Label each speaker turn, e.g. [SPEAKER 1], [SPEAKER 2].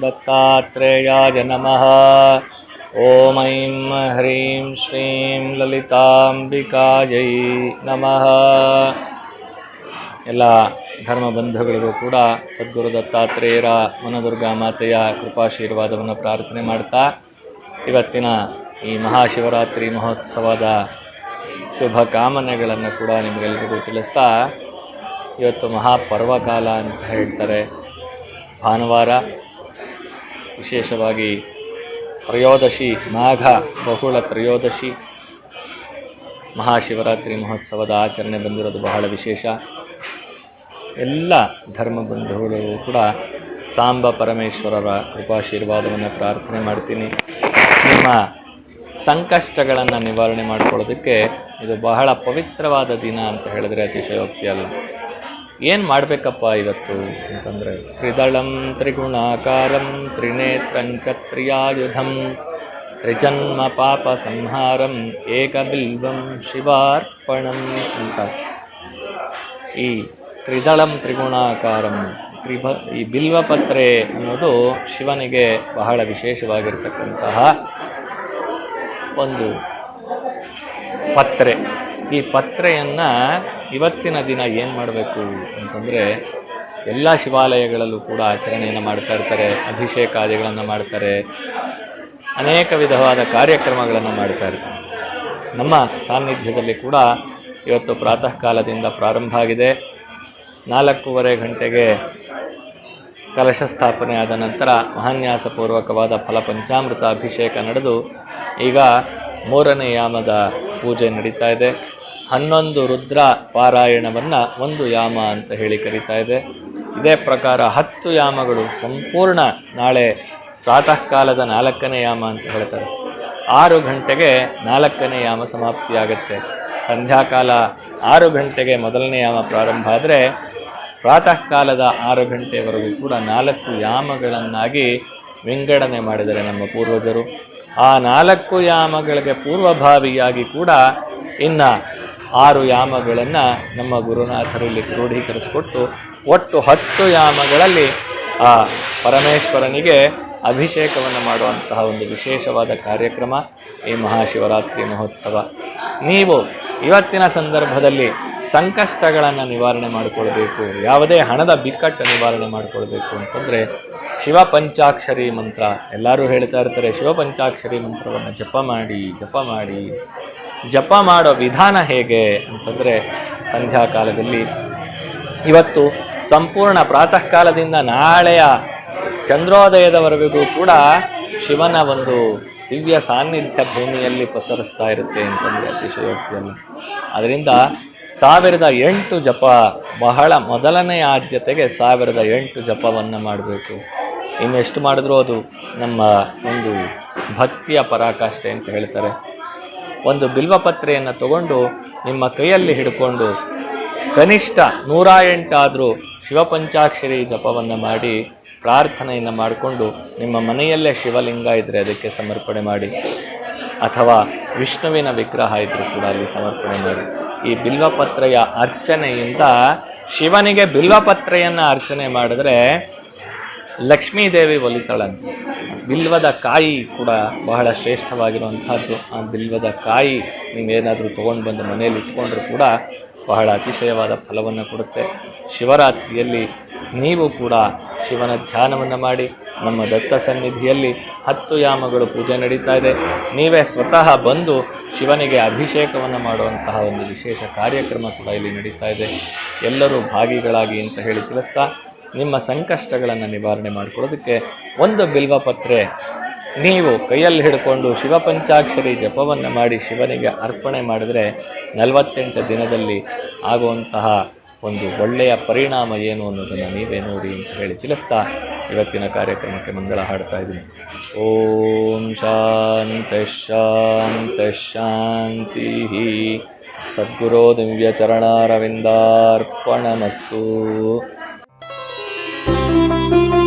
[SPEAKER 1] ದತ್ತಾತ್ರೇಯಾಯ ನಮಃ ಓಂ ಐಂ ಹ್ರೀಂ ಶ್ರೀಂ ಲಲಿತಾಂಬಿಕಾಯೈ ನಮಃ ಎಲ್ಲ ಧರ್ಮ ಬಂಧುಗಳಿಗೂ ಕೂಡ ಸದ್ಗುರು ದತ್ತಾತ್ರೇಯರ ಮನದುರ್ಗಾ ಮಾತೆಯ ಕೃಪಾಶೀರ್ವಾದವನ್ನು ಪ್ರಾರ್ಥನೆ ಮಾಡ್ತಾ ಇವತ್ತಿನ ಈ ಮಹಾಶಿವರಾತ್ರಿ ಮಹೋತ್ಸವದ ಶುಭ ಕಾಮನೆಗಳನ್ನು ಕೂಡ ನಿಮಗೆಲ್ಲರಿಗೂ ತಿಳಿಸ್ತಾ ಇವತ್ತು ಮಹಾಪರ್ವಕಾಲ ಅಂತ ಹೇಳ್ತಾರೆ ಭಾನುವಾರ. ವಿಶೇಷವಾಗಿ ತ್ರಯೋದಶಿ ಮಾಘ ಬಹುಳ ತ್ರಯೋದಶಿ. ಮಹಾಶಿವರಾತ್ರಿ ಮಹೋತ್ಸವದ ಆಚರಣೆ ಬಂದಿರೋದು ಬಹಳ ವಿಶೇಷ. ಎಲ್ಲ ಧರ್ಮ ಬಂಧುಗಳು ಕೂಡ ಸಾಂಬ ಪರಮೇಶ್ವರರ ಕೃಪಾಶೀರ್ವಾದವನ್ನು ಪ್ರಾರ್ಥನೆ ಮಾಡ್ತೀನಿ. ನಿಮ್ಮ ಸಂಕಷ್ಟಗಳನ್ನು ನಿವಾರಣೆ ಮಾಡ್ಕೊಳ್ಳೋದಕ್ಕೆ ಇದು ಬಹಳ ಪವಿತ್ರವಾದ ದಿನ ಅಂತ ಹೇಳಿದ್ರೆ ಅತಿಶಯೋಕ್ತಿ ಅಲ್ಲ. ಏನು ಮಾಡಬೇಕಪ್ಪ ಇವತ್ತು ಅಂತಂದರೆ, ತ್ರಿದಳಂ ತ್ರಿಗುಣಾಕಾರಂ ತ್ರಿಯಾಯುಧಂ ತ್ರಿಜನ್ಮ ಪಾಪ ಸಂಹಾರಂ ಏಕಬಿಲ್ವಂ ಶಿವಾರ್ಪಣಂ ಅಂತ. ಈ ತ್ರಿದಳಂ ತ್ರಿಗುಣಾಕಾರಂ ತ್ರಿಭ, ಈ ಬಿಲ್ವಪತ್ರೆ ಅನ್ನೋದು ಶಿವನಿಗೆ ಬಹಳ ವಿಶೇಷವಾಗಿರ್ತಕ್ಕಂತಹ ಒಂದು ಪತ್ರೆ. ಈ ಪತ್ರೆಯನ್ನು ಇವತ್ತಿನ ದಿನ ಏನು ಮಾಡಬೇಕು ಅಂತಂದರೆ ಎಲ್ಲ ಶಿವಾಲಯಗಳಲ್ಲೂ ಕೂಡ ಆಚರಣೆಯನ್ನು ಮಾಡ್ತಾ ಇರ್ತಾರೆ ಅಭಿಷೇಕಾದಿಗಳನ್ನು ಮಾಡ್ತಾರೆ, ಅನೇಕ ವಿಧವಾದ ಕಾರ್ಯಕ್ರಮಗಳನ್ನು ಮಾಡ್ತಾ ಇರ್ತಾರೆ. ನಮ್ಮ ಸಾನ್ನಿಧ್ಯದಲ್ಲಿ ಕೂಡ ಇವತ್ತು ಪ್ರಾತಃ ಕಾಲದಿಂದ ಪ್ರಾರಂಭ ಆಗಿದೆ. ನಾಲ್ಕೂವರೆ ಗಂಟೆಗೆ ಕಲಶ ಸ್ಥಾಪನೆ ಆದ ನಂತರ ಮಹಾನ್ಯಾಸಪೂರ್ವಕವಾದ ಫಲ ಪಂಚಾಮೃತ ಅಭಿಷೇಕ ನಡೆದು ಈಗ ಮೂರನೇ ಯಾಮದ ಪೂಜೆ ನಡೀತಾ ಇದೆ. ಹನ್ನೊಂದು ರುದ್ರ ಪಾರಾಯಣವನ್ನು ಒಂದು ಯಾಮ ಅಂತ ಹೇಳಿ ಕರೀತಾ ಇದೆ. ಇದೇ ಪ್ರಕಾರ ಹತ್ತು ಯಾಮಗಳು ಸಂಪೂರ್ಣ ನಾಳೆ ಪ್ರಾತಃ ಕಾಲದ ನಾಲ್ಕನೇ ಯಾಮ ಅಂತ ಹೇಳ್ತಾರೆ. ಆರು ಗಂಟೆಗೆ ನಾಲ್ಕನೇ ಯಾಮ ಸಮಾಪ್ತಿಯಾಗತ್ತೆ. ಸಂಧ್ಯಾಕಾಲ ಆರು ಗಂಟೆಗೆ ಮೊದಲನೇ ಯಾಮ ಪ್ರಾರಂಭ ಆದರೆ ಪ್ರಾತಃ ಕಾಲದ ಆರು ಗಂಟೆವರೆಗೂ ಕೂಡ ನಾಲ್ಕು ಯಾಮಗಳನ್ನಾಗಿ ವಿಂಗಡಣೆ ಮಾಡಿದರೆ ನಮ್ಮ ಪೂರ್ವಜರು. ಆ ನಾಲ್ಕು ಯಾಮಗಳಿಗೆ ಪೂರ್ವಭಾವಿಯಾಗಿ ಕೂಡ ಇನ್ನು ಆರು ಯಾಮಗಳನ್ನು ನಮ್ಮ ಗುರುನಾಥರಲ್ಲಿ ಕ್ರೋಢೀಕರಿಸಿಕೊಟ್ಟು ಒಟ್ಟು ಹತ್ತು ಯಾಮಗಳಲ್ಲಿ ಆ ಪರಮೇಶ್ವರನಿಗೆ ಅಭಿಷೇಕವನ್ನು ಮಾಡುವಂತಹ ಒಂದು ವಿಶೇಷವಾದ ಕಾರ್ಯಕ್ರಮ ಈ ಮಹಾಶಿವರಾತ್ರಿ ಮಹೋತ್ಸವ. ನೀವು ಇವತ್ತಿನ ಸಂದರ್ಭದಲ್ಲಿ ಸಂಕಷ್ಟಗಳನ್ನು ನಿವಾರಣೆ ಮಾಡಿಕೊಳ್ಬೇಕು, ಯಾವುದೇ ಹಣದ ಬಿಕ್ಕಟ್ಟು ನಿವಾರಣೆ ಮಾಡಿಕೊಳ್ಬೇಕು ಅಂತಂದರೆ ಶಿವ ಪಂಚಾಕ್ಷರಿ ಮಂತ್ರ. ಎಲ್ಲರೂ ಹೇಳ್ತಾ ಇರ್ತಾರೆ, ಶಿವ ಪಂಚಾಕ್ಷರಿ ಮಂತ್ರವನ್ನು ಜಪ ಮಾಡಿ ಜಪ ಮಾಡಿ. ಜಪ ಮಾಡೋ ವಿಧಾನ ಹೇಗೆ ಅಂತಂದರೆ ಸಂಧ್ಯಾಕಾಲದಲ್ಲಿ ಇವತ್ತು ಸಂಪೂರ್ಣ ಪ್ರಾತಃ ಕಾಲದಿಂದ ನಾಳೆಯ ಚಂದ್ರೋದಯದವರೆಗೂ ಕೂಡ ಶಿವನ ಒಂದು ದಿವ್ಯ ಸಾನ್ನಿಧ್ಯ ಭೂಮಿಯಲ್ಲಿ ಪಸರಿಸ್ತಾ ಇರುತ್ತೆ ಅಂತಂದರೆ ಅತಿಶಯೋಕ್ತಿಯನ್ನು. ಅದರಿಂದ ಸಾವಿರದ ಎಂಟು ಜಪ ಬಹಳ ಮೊದಲನೆಯ ಆದ್ಯತೆಗೆ ಸಾವಿರದ ಎಂಟು ಜಪವನ್ನು ಮಾಡಬೇಕು. ಇನ್ನೆಷ್ಟು ಮಾಡಿದ್ರೂ ಅದು ನಮ್ಮ ಒಂದು ಭಕ್ತಿಯ ಪರಾಕಾಷ್ಠೆ ಅಂತ ಹೇಳ್ತಾರೆ. ಒಂದು ಬಿಲ್ವಪತ್ರೆಯನ್ನು ತಗೊಂಡು ನಿಮ್ಮ ಕೈಯಲ್ಲಿ ಹಿಡ್ಕೊಂಡು ಕನಿಷ್ಠ ನೂರ ಎಂಟಾದರೂ ಶಿವಪಂಚಾಕ್ಷರಿ ಜಪವನ್ನು ಮಾಡಿ ಪ್ರಾರ್ಥನೆಯನ್ನು ಮಾಡಿಕೊಂಡು ನಿಮ್ಮ ಮನೆಯಲ್ಲೇ ಶಿವಲಿಂಗ ಇದ್ದರೆ ಅದಕ್ಕೆ ಸಮರ್ಪಣೆ ಮಾಡಿ. ಅಥವಾ ವಿಷ್ಣುವಿನ ವಿಗ್ರಹ ಇದ್ದರೂ ಕೂಡ ಅಲ್ಲಿ ಸಮರ್ಪಣೆ ಮಾಡಿ. ಈ ಬಿಲ್ವಪತ್ರೆಯ ಅರ್ಚನೆಯಿಂದ ಶಿವನಿಗೆ ಬಿಲ್ವಪತ್ರೆಯನ್ನು ಅರ್ಚನೆ ಮಾಡಿದ್ರೆ ಲಕ್ಷ್ಮೀದೇವಿ ಒಲಿತಾಳಂತೆ. ಬಿಲ್ವದ ಕಾಯಿ ಕೂಡ ಬಹಳ ಶ್ರೇಷ್ಠವಾಗಿರುವಂಥದ್ದು. ಆ ಬಿಲ್ವದ ಕಾಯಿ ನೀವೇನಾದರೂ ತೊಗೊಂಡು ಬಂದು ಮನೆಯಲ್ಲಿ ಇಟ್ಕೊಂಡ್ರೂ ಕೂಡ ಬಹಳ ಅತಿಶಯವಾದ ಫಲವನ್ನು ಕೊಡುತ್ತೆ. ಶಿವರಾತ್ರಿಯಲ್ಲಿ ನೀವು ಕೂಡ ಶಿವನ ಧ್ಯಾನವನ್ನು ಮಾಡಿ, ನಮ್ಮ ದತ್ತ ಸನ್ನಿಧಿಯಲ್ಲಿ ಹತ್ತು ಯಾಮಗಳು ಪೂಜೆ ನಡೀತಾ ಇದೆ. ನೀವೇ ಸ್ವತಃ ಬಂದು ಶಿವನಿಗೆ ಅಭಿಷೇಕವನ್ನು ಮಾಡುವಂತಹ ಒಂದು ವಿಶೇಷ ಕಾರ್ಯಕ್ರಮ ಕೂಡ ಇಲ್ಲಿ ನಡೀತಾ ಇದೆ. ಎಲ್ಲರೂ ಭಾಗಿಗಳಾಗಿ ಅಂತ ಹೇಳಿ ತಿಳಿಸ್ತಾ ನಿಮ್ಮ ಸಂಕಷ್ಟಗಳನ್ನು ನಿವಾರಣೆ ಮಾಡಿಕೊಳ್ಳೋದಕ್ಕೆ ಒಂದು ಬಿಲ್ವಪತ್ರೆ ನೀವು ಕೈಯಲ್ಲಿ ಹಿಡ್ಕೊಂಡು ಶಿವಪಂಚಾಕ್ಷರಿ ಜಪವನ್ನು ಮಾಡಿ ಶಿವನಿಗೆ ಅರ್ಪಣೆ ಮಾಡಿದರೆ ನಲವತ್ತೆಂಟು ದಿನದಲ್ಲಿ ಆಗುವಂತಹ ಒಂದು ಒಳ್ಳೆಯ ಪರಿಣಾಮ ಏನು ಅನ್ನೋದನ್ನು ನೀವೇ ನೋಡಿ ಅಂತ ಹೇಳಿ ತಿಳಿಸ್ತಾ ಇವತ್ತಿನ ಕಾರ್ಯಕ್ರಮಕ್ಕೆ ಮಂಗಳ ಹಾಡ್ತಾ ಇದ್ದೀನಿ. ಓಂ ಶಾಂತ ಶಾಂತ ಶಾಂತಿ. ಸದ್ಗುರೋ ದಿವ್ಯಚರಣಾರವಿಂದಾರ್ಪಣಮಸ್ತು Thank you.